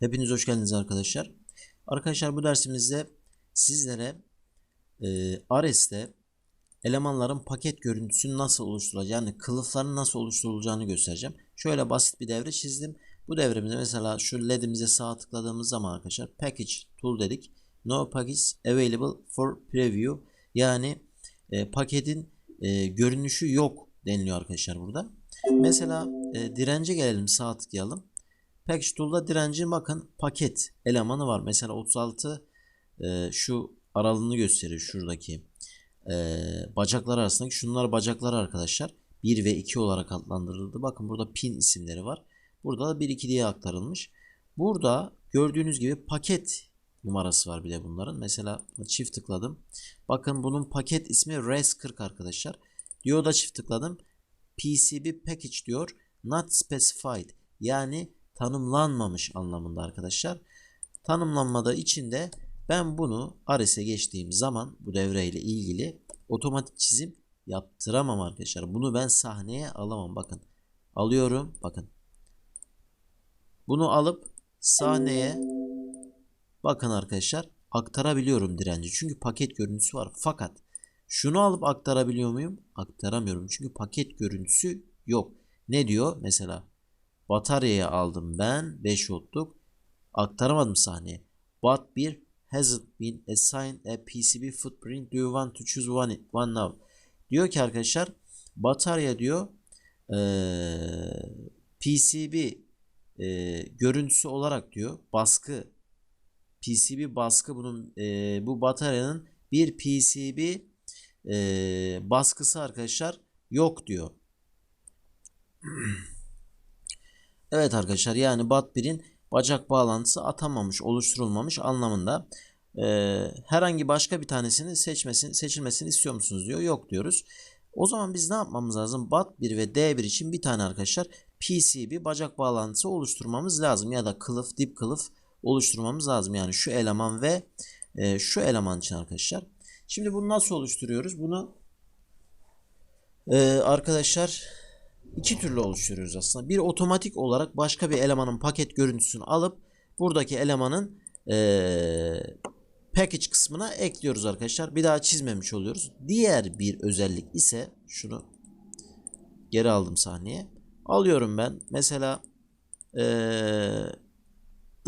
Hepiniz hoş geldiniz arkadaşlar. Arkadaşlar bu dersimizde sizlere e, Ares'te elemanların paket görüntüsünü nasıl oluşturulacağını, yani kılıfların nasıl oluşturulacağını göstereceğim. Şöyle basit bir devre çizdim. Bu devremizde mesela şu ledimize sağ tıkladığımız zaman arkadaşlar package tool dedik. No package available for preview. Yani e, paketin e, görünüşü yok deniliyor arkadaşlar burada. Mesela e, dirence gelelim sağ tıklayalım. Package Tool'da direncin bakın paket elemanı var. Mesela 36 e, şu aralığını gösteriyor şuradaki e, bacaklar arasındaki şunlar bacaklar arkadaşlar. 1 ve 2 olarak adlandırıldı. Bakın burada pin isimleri var. Burada da 1 2 diye aktarılmış. Burada gördüğünüz gibi paket numarası var bir de bunların. Mesela çift tıkladım. Bakın bunun paket ismi RES40 arkadaşlar. Dioda çift tıkladım. PCB package diyor. Not specified. Yani tanımlanmamış anlamında arkadaşlar. Tanımlanmada içinde ben bunu Ares'e geçtiğim zaman bu devreyle ilgili otomatik çizim yaptıramam arkadaşlar. Bunu ben sahneye alamam. Bakın. Alıyorum. Bakın. Bunu alıp sahneye bakın arkadaşlar aktarabiliyorum direnci. Çünkü paket görüntüsü var. Fakat şunu alıp aktarabiliyor muyum? Aktaramıyorum. Çünkü paket görüntüsü yok. Ne diyor? Mesela bataryayı aldım ben 5 voltluk. Aktaramadım sahneye. But bir hasn't been assigned a PCB footprint. Do you want to choose one, one now? Diyor ki arkadaşlar batarya diyor ee, PCB e, görüntüsü olarak diyor baskı PCB baskı bunun e, bu bataryanın bir PCB e, baskısı arkadaşlar yok diyor. evet arkadaşlar yani BAT1'in bacak bağlantısı atamamış, oluşturulmamış anlamında. Ee, herhangi başka bir tanesini seçmesini, seçilmesini istiyor musunuz diyor. Yok diyoruz. O zaman biz ne yapmamız lazım? BAT1 ve D1 için bir tane arkadaşlar PCB bacak bağlantısı oluşturmamız lazım. Ya da kılıf, dip kılıf oluşturmamız lazım. Yani şu eleman ve e, şu eleman için arkadaşlar. Şimdi bunu nasıl oluşturuyoruz? Bunu e, arkadaşlar iki türlü oluşturuyoruz aslında. Bir otomatik olarak başka bir elemanın paket görüntüsünü alıp buradaki elemanın e, package kısmına ekliyoruz arkadaşlar. Bir daha çizmemiş oluyoruz. Diğer bir özellik ise şunu geri aldım sahneye. Alıyorum ben. Mesela e,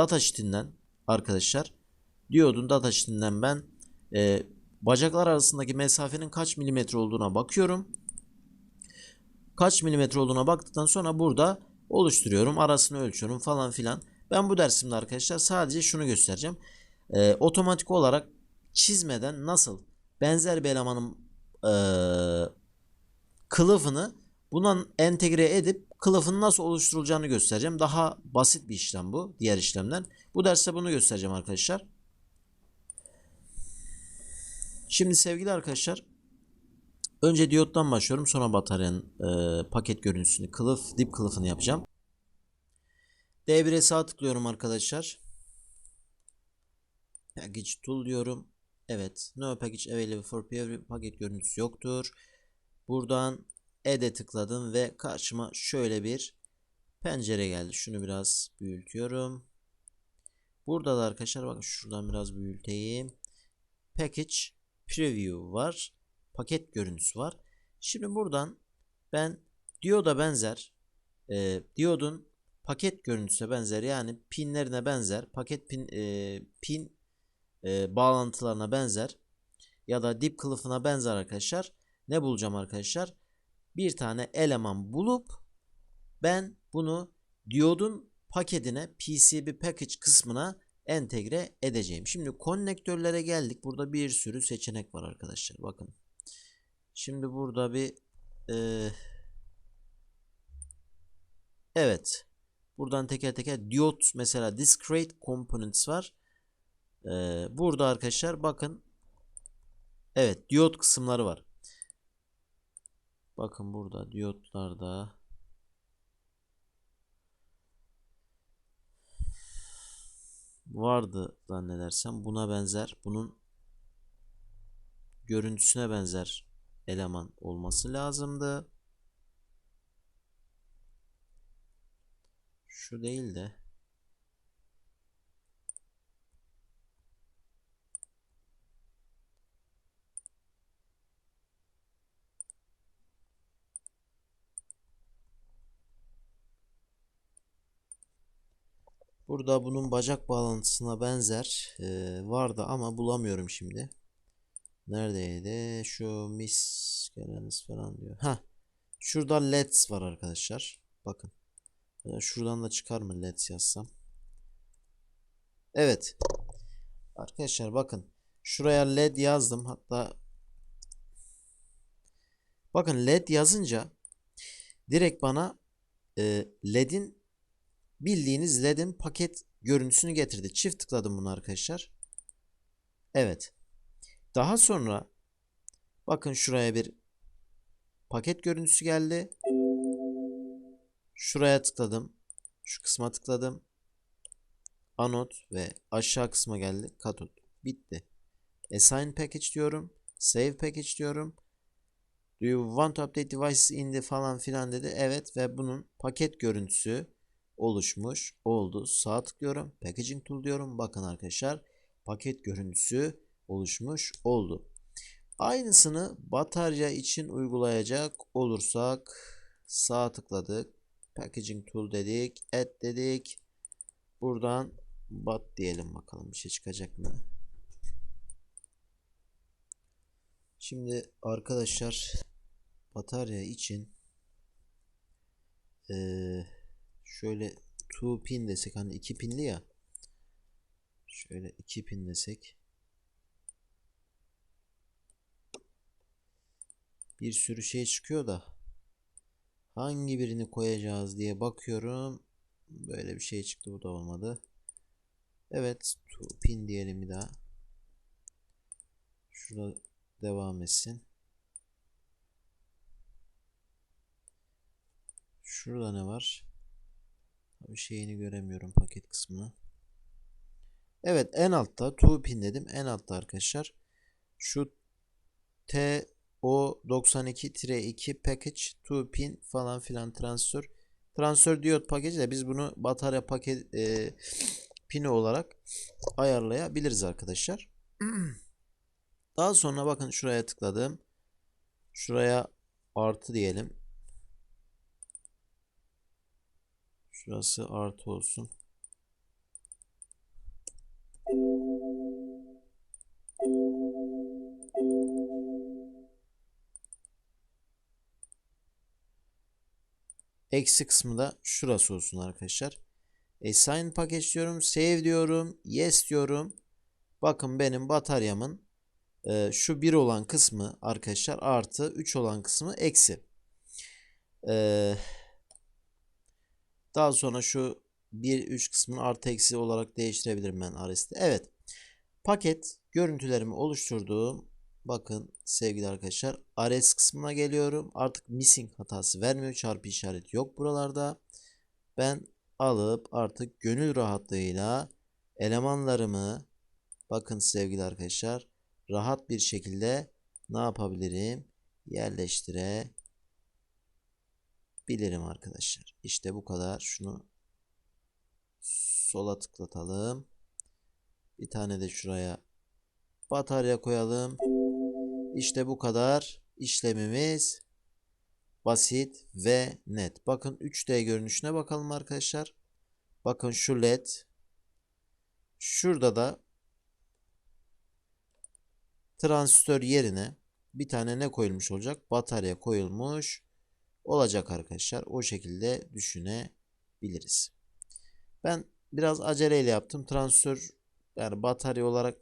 data sheet'inden arkadaşlar diyordun data sheet'inden ben e, bacaklar arasındaki mesafenin kaç milimetre olduğuna bakıyorum kaç milimetre olduğuna baktıktan sonra burada oluşturuyorum. Arasını ölçüyorum falan filan. Ben bu dersimde arkadaşlar sadece şunu göstereceğim. Ee, otomatik olarak çizmeden nasıl benzer bir elemanın e, kılıfını buna entegre edip kılıfın nasıl oluşturulacağını göstereceğim. Daha basit bir işlem bu diğer işlemden. Bu derste bunu göstereceğim arkadaşlar. Şimdi sevgili arkadaşlar Önce diyottan başlıyorum. Sonra bataryanın e, paket görüntüsünü, kılıf, dip kılıfını yapacağım. D1'e sağ tıklıyorum arkadaşlar. Package tool diyorum. Evet. No package available for preview. Paket görüntüsü yoktur. Buradan Add'e tıkladım ve karşıma şöyle bir pencere geldi. Şunu biraz büyütüyorum. Burada da arkadaşlar bakın şuradan biraz büyüteyim. Package preview var paket görüntüsü var. Şimdi buradan ben dioda benzer e, diodun paket görüntüsüne benzer yani pinlerine benzer paket pin e, pin e, bağlantılarına benzer ya da dip kılıfına benzer arkadaşlar ne bulacağım arkadaşlar bir tane eleman bulup ben bunu diyodun paketine PCB package kısmına entegre edeceğim. Şimdi konnektörlere geldik. Burada bir sürü seçenek var arkadaşlar. Bakın Şimdi burada bir e, evet buradan teker teker diyot mesela discrete components var. E, burada arkadaşlar bakın evet diyot kısımları var. Bakın burada diyotlarda vardı zannedersem buna benzer bunun görüntüsüne benzer eleman olması lazımdı. Şu değil de Burada bunun bacak bağlantısına benzer e, vardı ama bulamıyorum şimdi. Neredeydi? Şu mis geleniz falan diyor. Ha, şurada LEDs var arkadaşlar. Bakın. E, şuradan da çıkar mı LEDs yazsam? Evet. Arkadaşlar bakın. Şuraya LED yazdım. Hatta bakın LED yazınca direkt bana e, LED'in bildiğiniz LED'in paket görüntüsünü getirdi. Çift tıkladım bunu arkadaşlar. Evet. Daha sonra bakın şuraya bir paket görüntüsü geldi. Şuraya tıkladım. Şu kısma tıkladım. Anot ve aşağı kısma geldi. Katot. Bitti. Assign package diyorum. Save package diyorum. Do you want to update devices in the falan filan dedi. Evet ve bunun paket görüntüsü oluşmuş oldu. Sağ tıklıyorum. Packaging tool diyorum. Bakın arkadaşlar paket görüntüsü oluşmuş oldu. Aynısını batarya için uygulayacak olursak sağ tıkladık. Packaging tool dedik. Add dedik. Buradan bat diyelim bakalım bir şey çıkacak mı? Şimdi arkadaşlar batarya için ee, şöyle 2 pin desek hani 2 pinli ya. Şöyle 2 pin desek. Bir sürü şey çıkıyor da. Hangi birini koyacağız diye bakıyorum. Böyle bir şey çıktı bu da olmadı. Evet 2 pin diyelim bir daha. Şurada devam etsin. Şurada ne var şeyini göremiyorum paket kısmını. Evet en altta 2 pin dedim. En altta arkadaşlar. Şu TO92-2 package 2 pin falan filan transfer. Transfer diyot paketi de biz bunu batarya paket e, pini olarak ayarlayabiliriz arkadaşlar. Daha sonra bakın şuraya tıkladım. Şuraya artı diyelim. Şurası artı olsun. Eksi kısmı da şurası olsun arkadaşlar. Assign package diyorum. Save diyorum. Yes diyorum. Bakın benim bataryamın e, şu 1 olan kısmı arkadaşlar artı 3 olan kısmı eksi. Eee daha sonra şu 1-3 kısmını artı eksi olarak değiştirebilirim ben RS'de. Evet. Paket görüntülerimi oluşturduğum bakın sevgili arkadaşlar RS kısmına geliyorum. Artık missing hatası vermiyor. Çarpı işareti yok buralarda. Ben alıp artık gönül rahatlığıyla elemanlarımı bakın sevgili arkadaşlar rahat bir şekilde ne yapabilirim? Yerleştire bilirim arkadaşlar. İşte bu kadar. Şunu sola tıklatalım. Bir tane de şuraya batarya koyalım. İşte bu kadar. işlemimiz basit ve net. Bakın 3D görünüşüne bakalım arkadaşlar. Bakın şu led. Şurada da transistör yerine bir tane ne koyulmuş olacak? Batarya koyulmuş olacak arkadaşlar. O şekilde düşünebiliriz. Ben biraz aceleyle yaptım. Transistör yani batarya olarak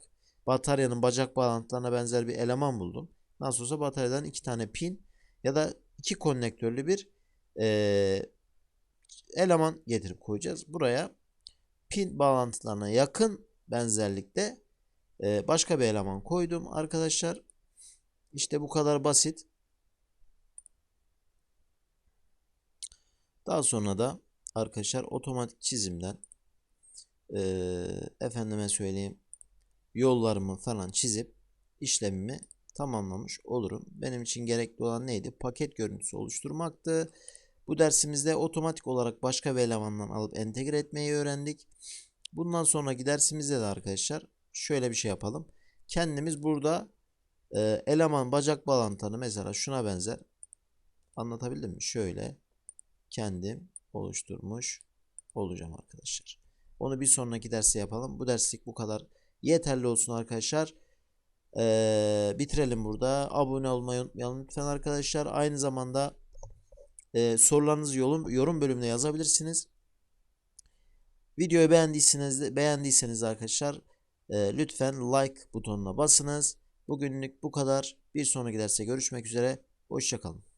bataryanın bacak bağlantılarına benzer bir eleman buldum. Nasıl olsa bataryadan iki tane pin ya da iki konnektörlü bir e, eleman getirip koyacağız. Buraya pin bağlantılarına yakın benzerlikte e, başka bir eleman koydum arkadaşlar. İşte bu kadar basit. Daha sonra da arkadaşlar otomatik çizimden eee, efendime söyleyeyim yollarımı falan çizip işlemimi tamamlamış olurum. Benim için gerekli olan neydi? Paket görüntüsü oluşturmaktı. Bu dersimizde otomatik olarak başka bir elemandan alıp entegre etmeyi öğrendik. Bundan sonraki dersimizde de arkadaşlar şöyle bir şey yapalım. Kendimiz burada e, eleman bacak bağlantılarını mesela şuna benzer anlatabildim mi? Şöyle kendim oluşturmuş olacağım arkadaşlar. Onu bir sonraki derste yapalım. Bu derslik bu kadar yeterli olsun arkadaşlar. Ee, bitirelim burada. Abone olmayı unutmayalım lütfen arkadaşlar. Aynı zamanda e, sorularınızı yorum, yorum bölümüne yazabilirsiniz. Videoyu beğendiyseniz beğendiyseniz arkadaşlar e, lütfen like butonuna basınız. Bugünlük bu kadar. Bir sonraki derste görüşmek üzere. Hoşçakalın.